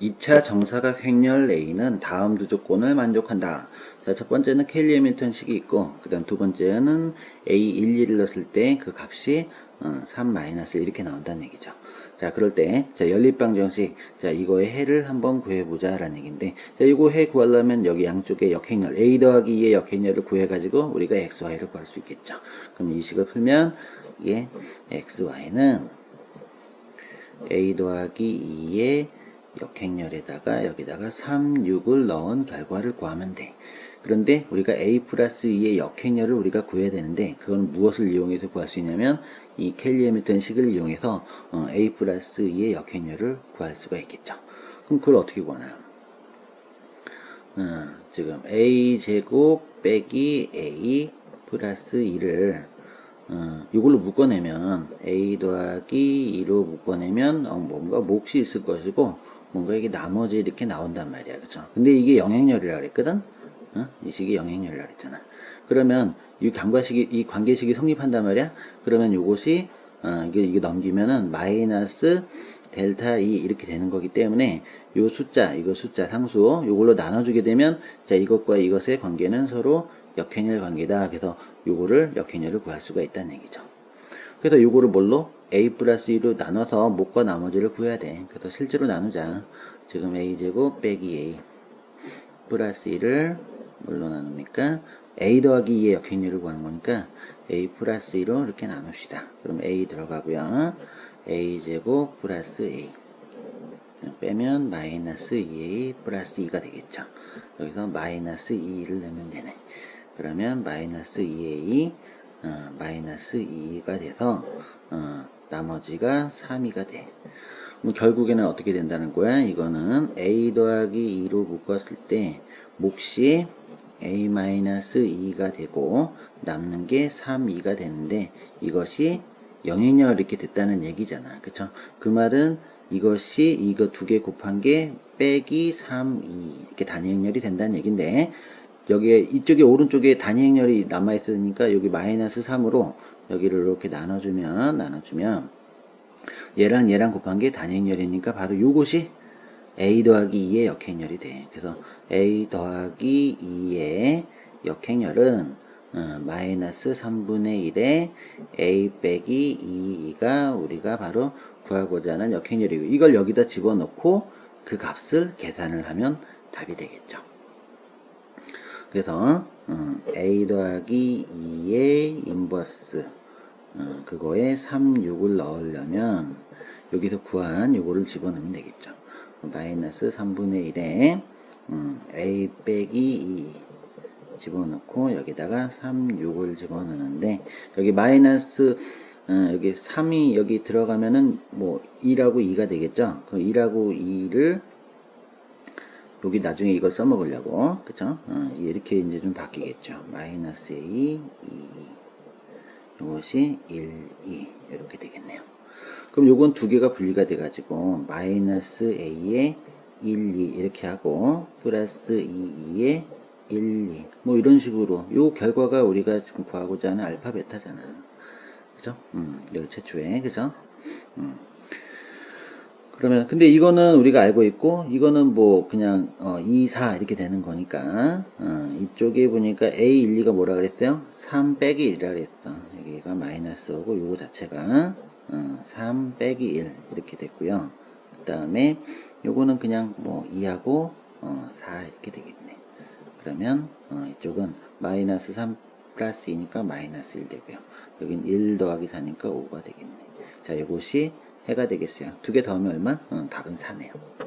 2차 정사각 횡렬 A는 다음 두 조건을 만족한다. 자, 첫 번째는 켈리 해밀턴식이 있고, 그 다음 두 번째는 A11을 넣었을 때 그 값이 어, 3 마이너스 이렇게 나온다는 얘기죠. 자, 그럴 때, 자, 연립방정식, 자, 이거의 해를 한번 구해보자, 라는 얘기인데, 자, 이거 해 구하려면 여기 양쪽에 역행렬, A 더하기 2의 역행렬을 구해가지고 우리가 XY를 구할 수 있겠죠. 그럼 이 식을 풀면, 이게 XY는 A 더하기 2의 역행렬에다가 여기다가 3, 6을 넣은 결과를 구하면 돼. 그런데 우리가 A 플러스 2의 역행렬을 우리가 구해야 되는데 그건 무엇을 이용해서 구할 수 있냐면 이 켈리 해밀턴 식을 이용해서 어, A 플러스 2의 역행렬을 구할 수가 있겠죠. 그럼 그걸 어떻게 구하나요? 어, 지금 A 제곱 빼기 A 플러스 2를 어, 이걸로 묶어내면 A 더하기 2로 묶어내면 어, 뭔가 몫이 있을 것이고 뭔가 이게 나머지 이렇게 나온단 말이야. 그죠 근데 이게 영행렬이라 그랬거든? 어? 이 식이 영행렬이라 그랬잖아. 그러면 이 관계식이 이 관계식이 성립한단 말이야? 그러면 요것이 어, 이게 이게 넘기면은 마이너스 델타 2 이렇게 되는 거기 때문에 요 숫자 이거 숫자 상수 요걸로 나눠주게 되면 자 이것과 이것의 관계는 서로 역행렬 관계다. 그래서 요거를 역행렬을 구할 수가 있다는 얘기죠. 그래서 요거를 뭘로 a 플러스 2로 나눠서 목과 나머지를 구해야 돼. 그래서 실제로 나누자. 지금 a 제곱 빼기 a 플러스 2를 뭘로 나눕니까? A 더하기 2의 역행렬을 구하는 거니까 a 플러스 2로 이렇게 나눕시다. 그럼 a 들어가고요. A 제곱 플러스 a. 빼면 마이너스 2a 플러스 2가 되겠죠. 여기서 마이너스 2를 내면 되네. 그러면 마이너스 2a 어, 마이너스 2가 돼서 어, 나머지가 3이가 돼. 그럼 결국에는 어떻게 된다는 거야? 이거는 a 더하기 2로 묶었을 때 몫이 a 마이너스 2가 되고 남는 게 3, 2가 되는데 이것이 영행렬 이렇게 됐다는 얘기잖아. 그쵸? 그 말은 이것이 이거 두 개 곱한 게 빼기 3, 2 이렇게 단위행렬이 된다는 얘긴데 여기에 이쪽에 오른쪽에 단위행렬이 남아 있으니까 여기 마이너스 3으로 여기를 이렇게 나눠주면 나눠주면 얘랑 얘랑 곱한 게 단위행렬이니까 바로 요것이 a 더하기 2의 역행렬이 돼. 그래서 a 더하기 2의 역행렬은 어, 마이너스 3분의 1에 a 빼기 2가 우리가 바로 구하고자 하는 역행렬이고 이걸 여기다 집어넣고 그 값을 계산을 하면 답이 되겠죠. 그래서 어, a 더하기 2의 인버스 어, 그거에 3, 6을 넣으려면 여기서 구한 요거를 집어넣으면 되겠죠. 마이너스 3분의 1에 음, a 빼기 2 집어넣고 여기다가 3, 6을 집어넣는데 여기 마이너스 어, 여기 3이 여기 들어가면은 뭐 2라고 2가 되겠죠. 그 2라고 2를 여기 나중에 이걸 써먹으려고 그쵸? 어, 이렇게 이제 좀 바뀌겠죠. 마이너스 A 2 이것이 1, 2 이렇게 되겠네요. 그럼 요건 두 개가 분리가 돼 가지고 마이너스 A에 1, 2 이렇게 하고 플러스 2, 2에 1, 2. 뭐 이런 식으로 요 결과가 우리가 지금 구하고자 하는 알파 베타잖아. 그죠? 음, 여기 최초에 그죠? 음. 그러면 근데 이거는 우리가 알고 있고 이거는 뭐 그냥 어, 2, 4 이렇게 되는 거니까 어, 이쪽에 보니까 A, 1, 2가 뭐라 그랬어요? 3 빼기 1이라 그랬어. 여기가 마이너스 오고 요거 자체가 어, 3 빼기 1 이렇게 됐고요. 그 다음에 요거는 그냥 뭐 2하고 어, 4 이렇게 되겠네. 그러면 어, 이쪽은 마이너스 3 플러스 2니까 마이너스 1 되고요. 여긴 1 더하기 4니까 5가 되겠네. 자, 이것이 해가 되겠어요. 두 개 더하면 얼마? 어, 답은 4네요.